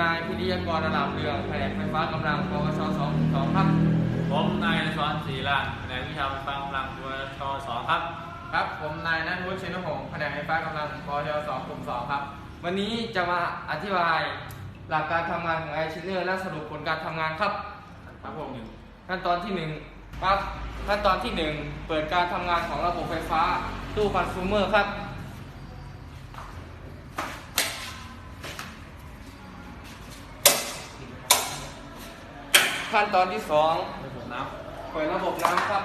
นายพิริยกรระลามเรืองแผนกไฟฟ้ากำลังปวชสองสองครับ ผมนายนสอนศรีลานแผนกวิชาไฟฟ้ากำลังตัวชสองครับ ครับ ผมนายนัทวุฒิชินหงษ์แผนกไฟฟ้ากำลังปวชสองกลุ่มสองครับ วันนี้จะมาอธิบายหลักการทำงานของไอชิเนอร์และสรุปผลการทำงานครับ ครับผมขั้นตอนที่หนึ่งครับขั้นตอนที่หนึ่งเปิดการทำงานของระบบไฟฟ้าตู้คอน sumer ครับ ขั้นตอนที่สองระบบน้เปิดระบบน้ำครับ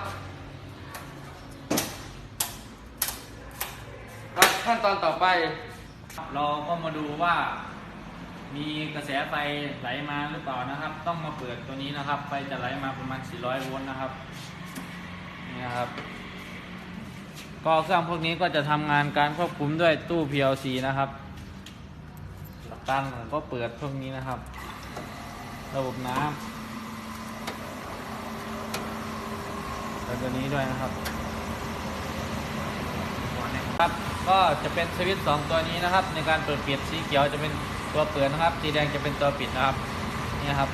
ครับขั้นตอนต่อไป เราก็มาดูว่า มีกระแสไฟไหลมาหรือเปล่านะครับ ต้องมาเปิดตัวนี้นะครับ ไฟจะไหลมาประมาณ 400 โวลต์นะครับ นี่นะครับ ก็เครื่องพวกนี้ก็จะทำงานการควบคุมด้วยตู้ PLC นะครับหลักการผมก็เปิดพวกนี้นะครับ ระบบน้ำ เปิดตัวนี้ด้วยนะครับ ครับ ก็จะเป็นสวิตช์สองตัวนี้นะครับ ในการเปิดปิดสีเขียวจะเป็นตัวเปิดนะครับ สีแดงจะเป็นตัวปิดนะครับ นี่ครับ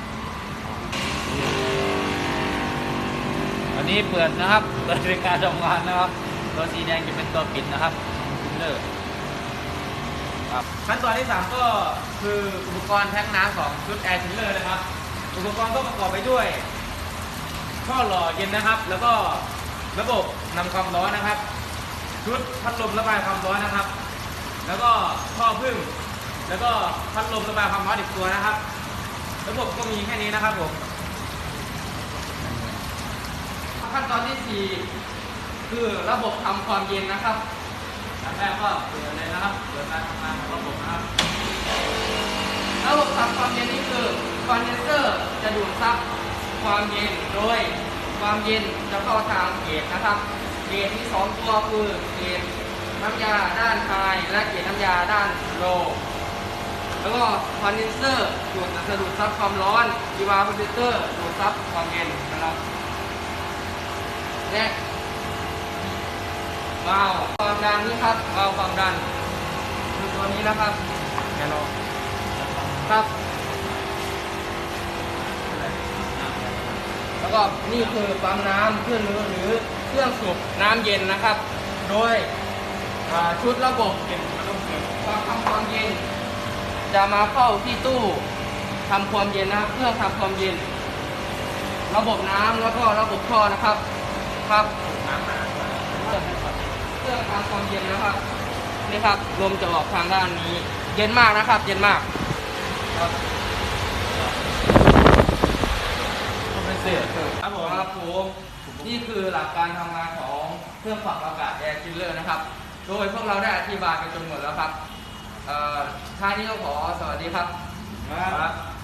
อันนี้เปิดนะครับ เปิดเป็นการทำงานนะครับ ตัวสีแดงจะเป็นตัวปิดนะครับเลอร์ครับขั้นตอนที่ 3 ก็คืออุปกรณ์แพ็คน้ำของชุดแอร์ชิลเลอร์นะครับ อุปกรณ์ก็ประกอบไปด้วย ท่อหล่อเย็นนะครับ แล้วก็ระบบนำความร้อนนะครับ ชุดพัดลมระบายความร้อนนะครับ แล้วก็ท่อพึ่ง แล้วก็พัดลมระบายความร้อนอีกตัวนะครับ ระบบก็มีแค่นี้นะครับผมขั้นตอนที่ 4 คือระบบทำความเย็นนะครับอันแรกก็เปิดเลยนะครับเปิดการทำงานของระบบนะครับ ระบบทำความเย็นนี้คือคอนเดนเซอร์จะดูดซับ ความเย็นโดยความเย็นจะเข้าทางเกจนะครับเกจที่สองตัวคือเกจน้ำยาด้านไฮและเกจน้ำยาด้านโลแล้วก็คอนเดนเซอร์ดูดจะดูดซับความร้อนอีวาพอร์เตอร์ดูดซับความเย็นนะครับและวาล์วความดันนี่ครับวาล์วความดันคือตัวนี้นะครับแกนโลครับ แล้ว ก็นี่คือปั๊มน้ำเครื่องหรือหรือเครื่องสูบน้ำเย็นนะครับ โดยอ่าชุดระบบความทำความเย็น จะมาเข้าที่ตู้ทำความเย็นนะครับเครื่องทำความเย็น ระบบน้ำแล้วก็ระบบท่อนะครับครับเครื่องเครื่องทำความเย็นนะครับนี่ครับลมจะออกทางด้านนี้ เย็นมากนะครับ เย็นมากครับ คอม เพรสเซอร์ครับผมครับผมนี่คือหลักการทำงานของเครื่องปรับอากาศแอร์ชิลเลอร์นะครับ โดยพวกเราได้อธิบายไปจนหมดแล้วครับเอ่อท้ายนี้ก็ขอสวัสดีครับครับ